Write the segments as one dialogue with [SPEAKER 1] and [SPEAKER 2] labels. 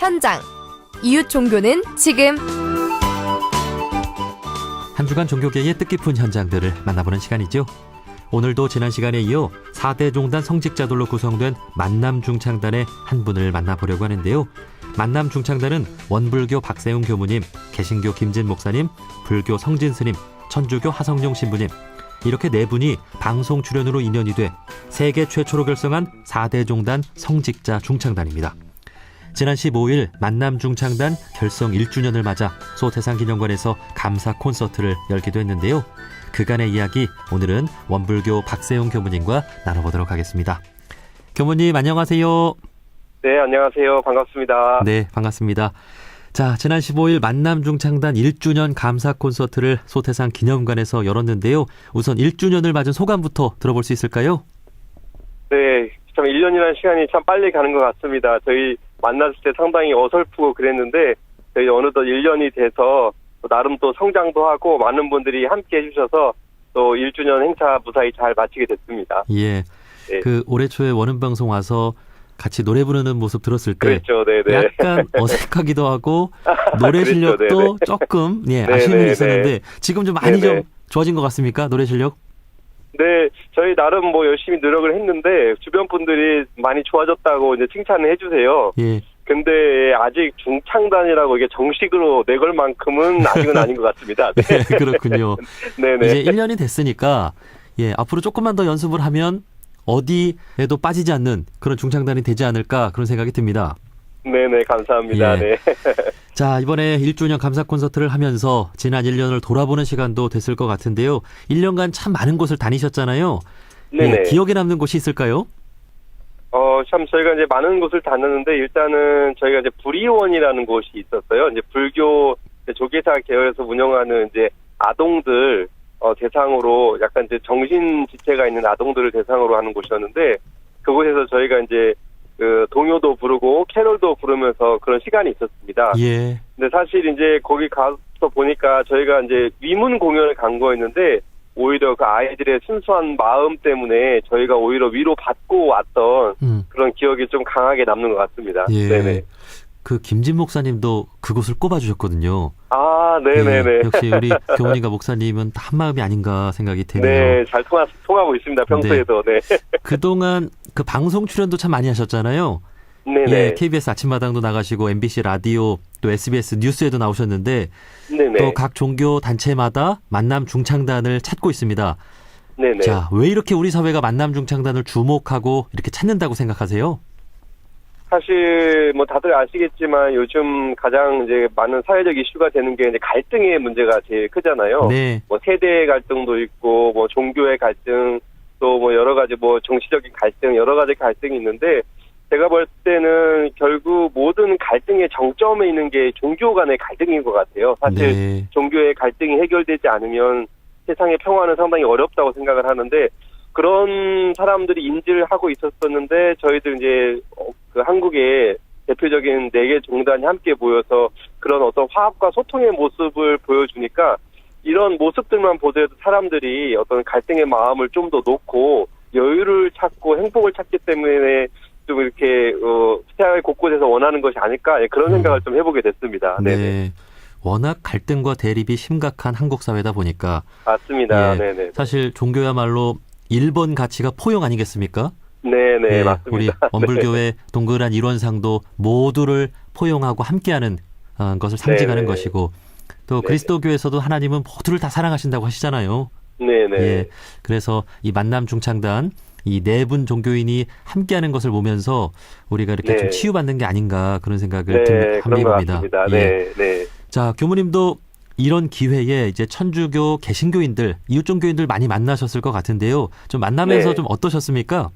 [SPEAKER 1] 현장. 이웃 종교는 지금.
[SPEAKER 2] 한 주간 종교계의 뜻깊은 현장들을 만나보는 시간이죠. 오늘도 지난 시간에 이어 4대 종단 성직자들로 구성된 만남 중창단의 한 분을 만나보려고 하는데요. 만남 중창단은 원불교 박세웅 교무님, 개신교 김진 목사님, 불교 성진 스님, 천주교 하성룡 신부님 이렇게 네 분이 방송 출연으로 인연이 돼 세계 최초로 결성한 4대 종단 성직자 중창단입니다. 지난 15일 만남 중창단 결성 1주년을 맞아 소태상 기념관에서 감사 콘서트를 열기도 했는데요. 그간의 이야기 오늘은 원불교 박세용 교무님과 나눠보도록 하겠습니다. 교무님 안녕하세요.
[SPEAKER 3] 네, 안녕하세요. 반갑습니다.
[SPEAKER 2] 네, 반갑습니다. 자, 지난 15일 만남 중창단 1주년 감사 콘서트를 소태상 기념관에서 열었는데요. 우선 1주년을 맞은 소감부터 들어볼 수 있을까요?
[SPEAKER 3] 네, 참 1년이라는 시간이 참 빨리 가는 것 같습니다. 저희 만났을 때 상당히 어설프고 그랬는데 저희 어느덧 1년이 돼서 또 나름 또 성장도 하고 많은 분들이 함께 해주셔서 또 1주년 행사 무사히 잘 마치게 됐습니다.
[SPEAKER 2] 예.
[SPEAKER 3] 네.
[SPEAKER 2] 그 올해 초에 원음 방송 와서 같이 노래 부르는 모습 들었을 때
[SPEAKER 3] 그랬죠, 네, 네.
[SPEAKER 2] 약간 어색하기도 하고 노래
[SPEAKER 3] 그랬죠,
[SPEAKER 2] 실력도
[SPEAKER 3] 네네.
[SPEAKER 2] 조금 예, 아쉬움이
[SPEAKER 3] 네.
[SPEAKER 2] 있었는데 지금 좀 많이
[SPEAKER 3] 네네.
[SPEAKER 2] 좀 좋아진 것 같습니까? 노래 실력?
[SPEAKER 3] 네, 저희 나름 뭐 열심히 노력을 했는데 주변 분들이 많이 좋아졌다고 이제 칭찬을 해주세요.
[SPEAKER 2] 예.
[SPEAKER 3] 근데 아직 중창단이라고 이게 정식으로 내걸 만큼은 아직은 아닌 것 같습니다. 네,
[SPEAKER 2] 네, 그렇군요.
[SPEAKER 3] 네네.
[SPEAKER 2] 이제 1년이 됐으니까 예, 앞으로 조금만 더 연습을 하면 어디에도 빠지지 않는 그런 중창단이 되지 않을까 그런 생각이 듭니다.
[SPEAKER 3] 네네, 감사합니다.
[SPEAKER 2] 예.
[SPEAKER 3] 네.
[SPEAKER 2] 자, 이번에 1주년 감사 콘서트를 하면서 지난 1년을 돌아보는 시간도 됐을 것 같은데요. 1년간 참 많은 곳을 다니셨잖아요.
[SPEAKER 3] 네네.
[SPEAKER 2] 예, 기억에 남는 곳이 있을까요?
[SPEAKER 3] 어, 참, 저희가 이제 많은 곳을 다녔는데, 일단은 저희가 이제 불의원이라는 곳이 있었어요. 이제 불교 이제 조계사 계열에서 운영하는 이제 아동들, 어, 대상으로 약간 이제 정신 지체가 있는 아동들을 대상으로 하는 곳이었는데, 그곳에서 저희가 이제 그 동요도 부르고 캐롤도 부르면서 그런 시간이 있었습니다.
[SPEAKER 2] 예.
[SPEAKER 3] 근데 사실 이제 거기 가서 보니까 저희가 이제 위문 공연을 간 거였는데 오히려 그 아이들의 순수한 마음 때문에 저희가 오히려 위로 받고 왔던
[SPEAKER 2] 음.
[SPEAKER 3] 그런 기억이 좀 강하게 남는 것 같습니다.
[SPEAKER 2] 예.
[SPEAKER 3] 네네.
[SPEAKER 2] 그 김진 목사님도 그곳을 꼽아주셨거든요.
[SPEAKER 3] 아, 네네네.
[SPEAKER 2] 예, 역시 우리 교훈이가 목사님은 한 마음이 아닌가 생각이 드네요.
[SPEAKER 3] 네, 잘 통하, 통하고 있습니다. 평소에도. 네.
[SPEAKER 2] 그동안 그 방송 출연도 참 많이 하셨잖아요.
[SPEAKER 3] 네네.
[SPEAKER 2] 예, KBS 아침마당도 나가시고 MBC 라디오 또 SBS 뉴스에도 나오셨는데. 또 각 종교 단체마다 만남 중창단을 찾고 있습니다.
[SPEAKER 3] 네네.
[SPEAKER 2] 자, 왜 이렇게 우리 사회가 만남 중창단을 주목하고 이렇게 찾는다고 생각하세요?
[SPEAKER 3] 사실 뭐 다들 아시겠지만 요즘 가장 이제 많은 사회적 이슈가 되는 게 이제 갈등의 문제가 제일 크잖아요.
[SPEAKER 2] 네.
[SPEAKER 3] 뭐 세대 갈등도 있고 뭐 종교의 갈등 또 뭐 여러 가지 뭐 정치적인 갈등 여러 가지 갈등이 있는데 제가 볼 때는 결국 모든 갈등의 정점에 있는 게 종교 간의 갈등인 것 같아요. 사실
[SPEAKER 2] 네.
[SPEAKER 3] 종교의 갈등이 해결되지 않으면 세상의 평화는 상당히 어렵다고 생각을 하는데 그런 사람들이 인지를 하고 있었었는데 저희들 이제 어, 그 한국의 대표적인 네 개 종단이 함께 모여서 그런 어떤 화합과 소통의 모습을 보여주니까 이런 모습들만 보더라도 사람들이 어떤 갈등의 마음을 좀 더 놓고 여유를 찾고 행복을 찾기 때문에 좀 이렇게 어 사회 곳곳에서 원하는 것이 아닐까 예, 그런
[SPEAKER 2] 음.
[SPEAKER 3] 생각을 좀 해보게 됐습니다. 네,
[SPEAKER 2] 네. 워낙 갈등과 대립이 심각한 한국 사회다 보니까
[SPEAKER 3] 맞습니다.
[SPEAKER 2] 예.
[SPEAKER 3] 네, 네,
[SPEAKER 2] 사실 종교야말로 1번 가치가 포용 아니겠습니까?
[SPEAKER 3] 네, 네,
[SPEAKER 2] 예,
[SPEAKER 3] 맞습니다.
[SPEAKER 2] 우리 원불교의 동그란 일원상도 모두를 포용하고 함께하는 어, 것을 상징하는
[SPEAKER 3] 네네.
[SPEAKER 2] 것이고 또. 그리스도교에서도 하나님은 모두를 다 사랑하신다고 하시잖아요.
[SPEAKER 3] 네, 네,
[SPEAKER 2] 예. 그래서 이 만남 중창단 이 네 분 종교인이 함께하는 것을 보면서 우리가 이렇게
[SPEAKER 3] 네.
[SPEAKER 2] 좀 치유받는 게 아닌가 그런 생각을
[SPEAKER 3] 네,
[SPEAKER 2] 듭-
[SPEAKER 3] 그런 것
[SPEAKER 2] 합니다. 예.
[SPEAKER 3] 네, 네.
[SPEAKER 2] 자, 교무님도 이런 기회에 이제 천주교 개신교인들, 이웃 종교인들 많이 만나셨을 것 같은데요. 좀 만나면서
[SPEAKER 3] 네.
[SPEAKER 2] 좀 어떠셨습니까?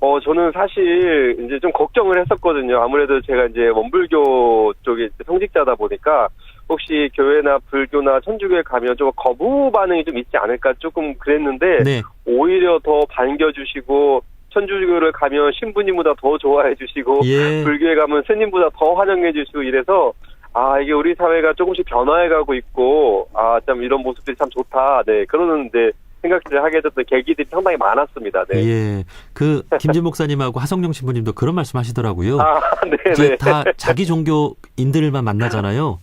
[SPEAKER 3] 어, 저는 사실 이제 좀 걱정을 했었거든요. 아무래도 제가 이제 원불교 쪽에 성직자다 보니까 혹시 교회나 불교나 천주교에 가면 좀 거부 반응이 좀 있지 않을까 조금 그랬는데
[SPEAKER 2] 네.
[SPEAKER 3] 오히려 더 반겨주시고 천주교를 가면 신부님보다 더 좋아해 주시고
[SPEAKER 2] 예.
[SPEAKER 3] 불교에 가면 스님보다 더 환영해 주시고 이래서 아 이게 우리 사회가 조금씩 변화해 가고 있고 아 참 이런 모습들이 참 좋다 네 그러는데 생각들을 하게 됐던 계기들이 상당히 많았습니다. 네.
[SPEAKER 2] 예. 그 김진 목사님하고 하성룡 신부님도 그런 말씀 하시더라고요.
[SPEAKER 3] 아,
[SPEAKER 2] 이제
[SPEAKER 3] 네네.
[SPEAKER 2] 다 자기 종교인들만 만나잖아요.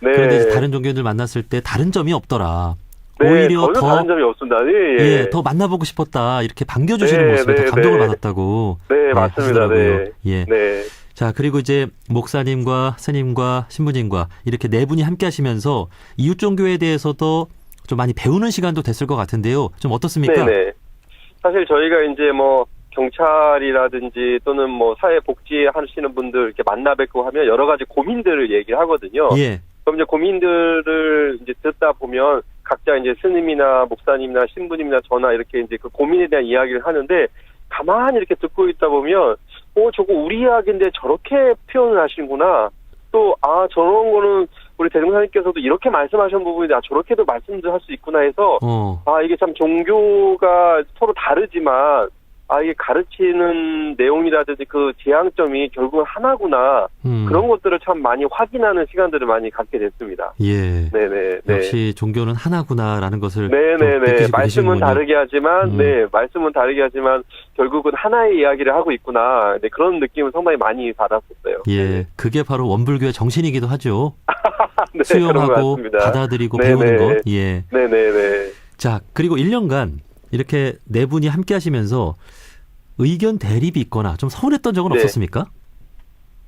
[SPEAKER 3] 네.
[SPEAKER 2] 그런데 이제 다른 종교인들 만났을 때 다른 점이 없더라.
[SPEAKER 3] 네,
[SPEAKER 2] 오히려 더
[SPEAKER 3] 다른 점이 없습니다. 예, 예.
[SPEAKER 2] 예, 더 만나보고 싶었다. 이렇게 반겨주시는
[SPEAKER 3] 네,
[SPEAKER 2] 모습에
[SPEAKER 3] 네,
[SPEAKER 2] 더 감동을
[SPEAKER 3] 네.
[SPEAKER 2] 받았다고.
[SPEAKER 3] 네,
[SPEAKER 2] 예,
[SPEAKER 3] 맞습니다. 네.
[SPEAKER 2] 예.
[SPEAKER 3] 네.
[SPEAKER 2] 자, 그리고 이제 목사님과 스님과 신부님과 이렇게 네 분이 함께 하시면서 이웃 종교에 대해서도 좀 많이 배우는 시간도 됐을 것 같은데요. 좀 어떻습니까?
[SPEAKER 3] 네네. 사실 저희가 이제 뭐 경찰이라든지 또는 뭐 사회복지 하시는 분들 이렇게 만나 뵙고 하면 여러 가지 고민들을 얘기하거든요.
[SPEAKER 2] 예.
[SPEAKER 3] 그럼 이제 고민들을 이제 듣다 보면 각자 이제 스님이나 목사님이나 신부님이나 저나 이렇게 이제 그 고민에 대한 이야기를 하는데 가만히 이렇게 듣고 있다 보면 어 저거 우리 이야기인데 저렇게 표현을 하시는구나. 또 아 저런 거는 우리 대종사님께서도 이렇게 말씀하신 부분인데 아 저렇게도 말씀을 할수 있구나 해서
[SPEAKER 2] 어.
[SPEAKER 3] 아 이게 참 종교가 서로 다르지만 아 이게 가르치는 내용이라든지 그 지향점이 결국은 하나구나
[SPEAKER 2] 음.
[SPEAKER 3] 그런 것들을 참 많이 확인하는 시간들을 많이 갖게 됐습니다.
[SPEAKER 2] 예.
[SPEAKER 3] 네네. 네.
[SPEAKER 2] 역시 종교는 하나구나라는 것을 또
[SPEAKER 3] 네네네. 말씀은
[SPEAKER 2] 계시는군요.
[SPEAKER 3] 다르게 하지만,
[SPEAKER 2] 음.
[SPEAKER 3] 네, 말씀은 다르게 하지만, 결국은 하나의 이야기를 하고 있구나. 네, 그런 느낌을 상당히 많이 받았었어요.
[SPEAKER 2] 예, 그게 바로 원불교의 정신이기도 하죠.
[SPEAKER 3] 네,
[SPEAKER 2] 수용하고. 받아들이고
[SPEAKER 3] 네네.
[SPEAKER 2] 배우는 것. 예.
[SPEAKER 3] 네네네.
[SPEAKER 2] 자, 그리고 1년간 이렇게 네 분이 함께 하시면서 의견 대립이 있거나 좀 서운했던 적은
[SPEAKER 3] 네.
[SPEAKER 2] 없었습니까?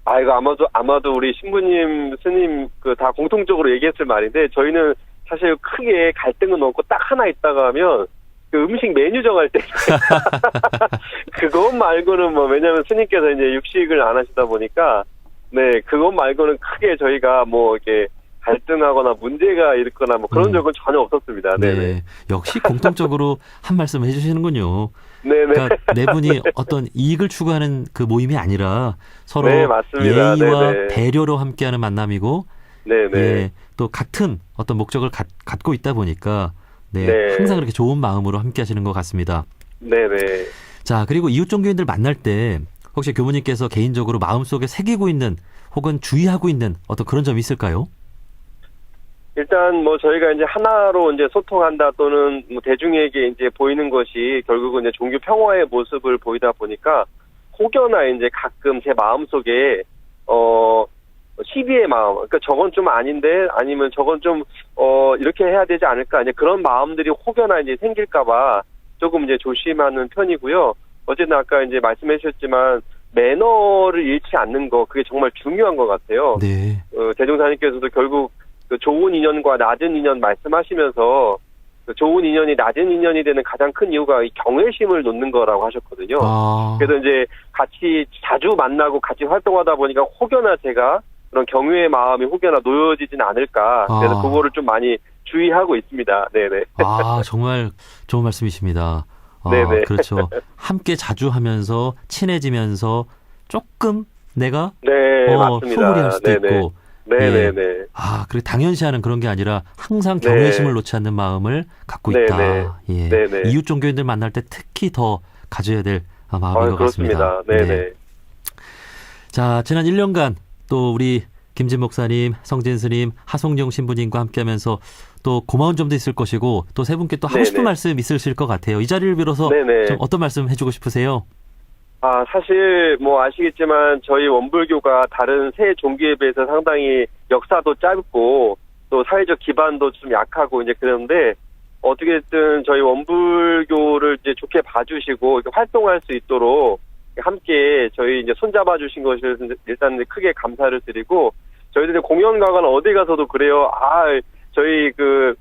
[SPEAKER 3] 아, 이거 아마도, 아마도 우리 신부님, 스님, 그 다 공통적으로 얘기했을 말인데, 저희는 사실 크게 갈등은 없고 딱 하나 있다가 하면, 그 음식 메뉴 정할 때. 그것 말고는 뭐, 왜냐면 스님께서 이제 육식을 안 하시다 보니까, 네, 그것 말고는 크게 저희가 뭐, 이렇게 갈등하거나 문제가 있거나 뭐 그런
[SPEAKER 2] 음.
[SPEAKER 3] 적은 전혀 없었습니다. 네네.
[SPEAKER 2] 네. 역시 공통적으로 한 말씀 해주시는군요.
[SPEAKER 3] 네네.
[SPEAKER 2] 그러니까 네 분이 어떤 이익을 추구하는 그 모임이 아니라 서로
[SPEAKER 3] 네.
[SPEAKER 2] 예의와
[SPEAKER 3] 네네.
[SPEAKER 2] 배려로 함께하는 만남이고
[SPEAKER 3] 네네.
[SPEAKER 2] 예, 또 같은 어떤 목적을 갖, 갖고 있다 보니까 네,
[SPEAKER 3] 네.
[SPEAKER 2] 항상 그렇게 좋은 마음으로 함께 하시는 것 같습니다.
[SPEAKER 3] 네네.
[SPEAKER 2] 자, 그리고 이웃 종교인들 만날 때 혹시 교무님께서 개인적으로 마음속에 새기고 있는 혹은 주의하고 있는 어떤 그런 점이 있을까요?
[SPEAKER 3] 일단 뭐 저희가 이제 하나로 이제 소통한다 또는 뭐 대중에게 이제 보이는 것이 결국은 이제 종교 평화의 모습을 보이다 보니까 혹여나 이제 가끔 제 마음 속에 어 시비의 마음, 그러니까 저건 좀 아닌데 아니면 저건 좀 어 이렇게 해야 되지 않을까 이제 그런 마음들이 혹여나 이제 생길까봐 조금 이제 조심하는 편이고요. 어쨌든 아까 이제 말씀해 주셨지만 매너를 잃지 않는 거 그게 정말 중요한 것 같아요.
[SPEAKER 2] 네.
[SPEAKER 3] 어, 대종사님께서도 결국 그 좋은 인연과 낮은 인연 말씀하시면서 그 좋은 인연이 낮은 인연이 되는 가장 큰 이유가 이 경외심을 놓는 거라고 하셨거든요.
[SPEAKER 2] 아,
[SPEAKER 3] 그래서 이제 같이 자주 만나고 같이 활동하다 보니까 혹여나 제가 그런 경외의 마음이 혹여나 놓여지진 않을까. 그래서
[SPEAKER 2] 아.
[SPEAKER 3] 그거를 좀 많이 주의하고 있습니다. 네네.
[SPEAKER 2] 아, 정말 좋은 말씀이십니다. 아,
[SPEAKER 3] 네네.
[SPEAKER 2] 그렇죠. 함께 자주 하면서 친해지면서 조금 내가
[SPEAKER 3] 네,
[SPEAKER 2] 어,
[SPEAKER 3] 맞습니다.
[SPEAKER 2] 소홀히 할 수도
[SPEAKER 3] 네네.
[SPEAKER 2] 있고
[SPEAKER 3] 네네네.
[SPEAKER 2] 아, 그리고 당연시하는 그런 게 아니라 항상
[SPEAKER 3] 네.
[SPEAKER 2] 경외심을 놓지 않는 마음을 갖고
[SPEAKER 3] 네네.
[SPEAKER 2] 있다. 예.
[SPEAKER 3] 네네.
[SPEAKER 2] 이웃 종교인들 만날 때 특히 더 가져야 될 아, 마음인
[SPEAKER 3] 아,
[SPEAKER 2] 것
[SPEAKER 3] 그렇습니다.
[SPEAKER 2] 같습니다.
[SPEAKER 3] 네네.
[SPEAKER 2] 네. 자, 지난 1년간 또 우리 김진 목사님, 성진 스님, 하송영 신부님과 함께하면서 또 고마운 점도 있을 것이고 또 세 분께 또 하고 싶은
[SPEAKER 3] 네네.
[SPEAKER 2] 말씀 있으실 것 같아요. 이 자리를 빌어서 어떤 말씀 해주고 싶으세요?
[SPEAKER 3] 아, 사실 뭐 아시겠지만 저희 원불교가 다른 새 종교에 비해서 상당히 역사도 짧고 또 사회적 기반도 좀 약하고 이제 그런데 어떻게든 저희 원불교를 이제 좋게 봐주시고 활동할 수 있도록 함께 저희 이제 손잡아 주신 것을 일단 크게 감사를 드리고 저희들이 공연 가거나 어디 가서도 그래요. 아, 저희 그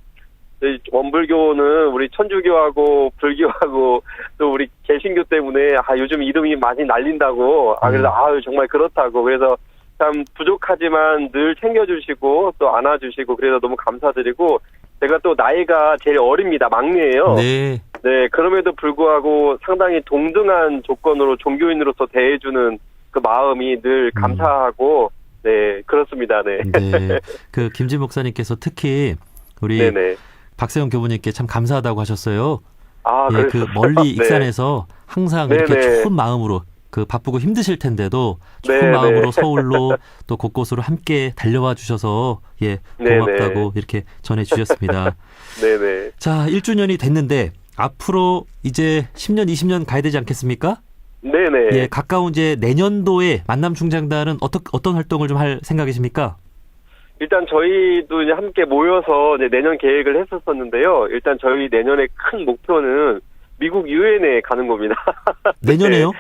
[SPEAKER 3] 원불교는 우리 천주교하고 불교하고 또 우리 개신교 때문에 아 요즘 이름이 많이 날린다고 아 그래서
[SPEAKER 2] 음.
[SPEAKER 3] 아유 정말 그렇다고 그래서 참 부족하지만 늘 챙겨주시고 또 안아주시고 그래서 너무 감사드리고 제가 또 나이가 제일 어립니다 막내예요.
[SPEAKER 2] 네.
[SPEAKER 3] 네, 그럼에도 불구하고 상당히 동등한 조건으로 종교인으로서 대해주는 그 마음이 늘
[SPEAKER 2] 음.
[SPEAKER 3] 감사하고 네 그렇습니다. 네,
[SPEAKER 2] 네. 그 김진 목사님께서 특히 우리
[SPEAKER 3] 네네.
[SPEAKER 2] 박세영 교부님께 참 감사하다고 하셨어요.
[SPEAKER 3] 아
[SPEAKER 2] 예, 그. 멀리
[SPEAKER 3] 네.
[SPEAKER 2] 익산에서 항상 이렇게
[SPEAKER 3] 네네.
[SPEAKER 2] 좋은 마음으로 그 바쁘고 힘드실 텐데도 좋은
[SPEAKER 3] 네네.
[SPEAKER 2] 마음으로 서울로 또 곳곳으로 함께 달려와 주셔서 예
[SPEAKER 3] 네네.
[SPEAKER 2] 고맙다고 이렇게 전해 주셨습니다.
[SPEAKER 3] 네네.
[SPEAKER 2] 자, 1주년이 됐는데 앞으로 이제 10년, 20년 가야 되지 않겠습니까?
[SPEAKER 3] 네네.
[SPEAKER 2] 예, 가까운 이제 내년도에 만남 중장단은 어떤 어떤 활동을 좀 할 생각이십니까?
[SPEAKER 3] 일단 저희도 이제 함께 모여서 이제 내년 계획을 했었었는데요. 일단 저희 내년의 큰 목표는 미국 유엔에 가는 겁니다.
[SPEAKER 2] 내년에요?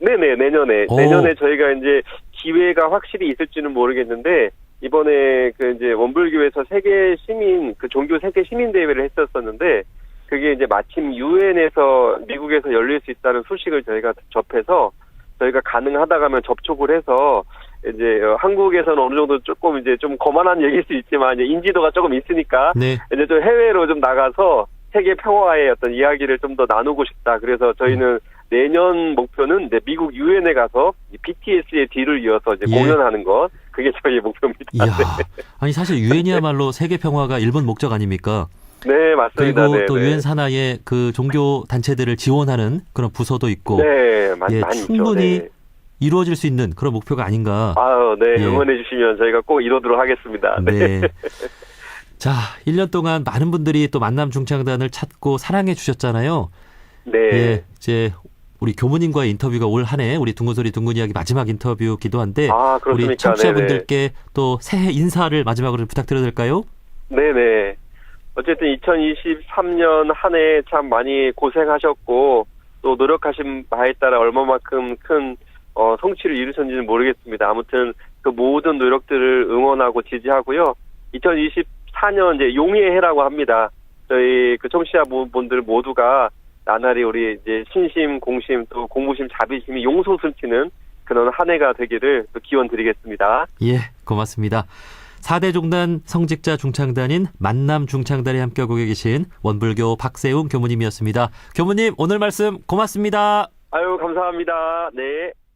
[SPEAKER 3] 네 네, 내년에.
[SPEAKER 2] 오.
[SPEAKER 3] 내년에 저희가 이제 기회가 확실히 있을지는 모르겠는데, 이번에 그 이제 원불교에서 세계 시민, 그 종교 세계 시민 대회를 했었었는데, 그게 이제 마침 유엔에서 미국에서 열릴 수 있다는 소식을 저희가 접해서, 저희가 가능하다고 하면 접촉을 해서, 이제 어, 한국에서는 어느 정도 조금 이제 좀 거만한 얘기일 수 있지만, 인지도가 조금 있으니까,
[SPEAKER 2] 네.
[SPEAKER 3] 이제 좀 해외로 좀 나가서 세계 평화의 어떤 이야기를 좀 더 나누고 싶다. 그래서 저희는 내년 목표는 이제 미국 유엔에 가서 이 BTS의 뒤를 이어서 이제
[SPEAKER 2] 예.
[SPEAKER 3] 공연하는 것. 그게 저희의 목표입니다.
[SPEAKER 2] 이야. 아니 사실 유엔이야말로 세계 평화가 일본 목적 아닙니까?
[SPEAKER 3] 네, 맞습니다.
[SPEAKER 2] 그리고
[SPEAKER 3] 네,
[SPEAKER 2] 또
[SPEAKER 3] 네.
[SPEAKER 2] 유엔 산하에 그 종교 단체들을 지원하는 그런 부서도 있고
[SPEAKER 3] 네, 많,
[SPEAKER 2] 예,
[SPEAKER 3] 많이 있죠.
[SPEAKER 2] 충분히
[SPEAKER 3] 네.
[SPEAKER 2] 이루어질 수 있는 그런 목표가 아닌가.
[SPEAKER 3] 아유, 네,
[SPEAKER 2] 예.
[SPEAKER 3] 응원해 주시면 저희가 꼭 이루도록 하겠습니다. 네.
[SPEAKER 2] 네. 자, 1년 동안 많은 분들이 또 만남 중창단을 찾고 사랑해 주셨잖아요.
[SPEAKER 3] 네.
[SPEAKER 2] 예, 이제 우리 교무님과의 인터뷰가 올 한 해 우리 둥근소리 둥근 이야기 마지막 인터뷰기도 한데
[SPEAKER 3] 아,
[SPEAKER 2] 우리? 청취자분들께 또 새해 인사를 마지막으로 좀 부탁드려도 될까요?
[SPEAKER 3] 네네. 네네. 어쨌든 2023년 한 해 참 많이 고생하셨고 또 노력하신 바에 따라 얼마만큼 큰 어, 성취를 이루셨는지는 모르겠습니다. 아무튼 그 모든 노력들을 응원하고 지지하고요. 2024년 이제 용의 해라고 합니다. 저희 그 청취자분들 모두가 나날이 우리 이제 신심, 공심, 또 공부심, 자비심이 용솟 숨치는 그런 한 해가 되기를 또 기원 드리겠습니다.
[SPEAKER 2] 예, 고맙습니다. 4대 종단 성직자 중창단인 만남 중창단에 함께하고 계신 원불교 박세웅 교무님이었습니다. 교무님 오늘 말씀 고맙습니다.
[SPEAKER 3] 아유, 감사합니다. 네.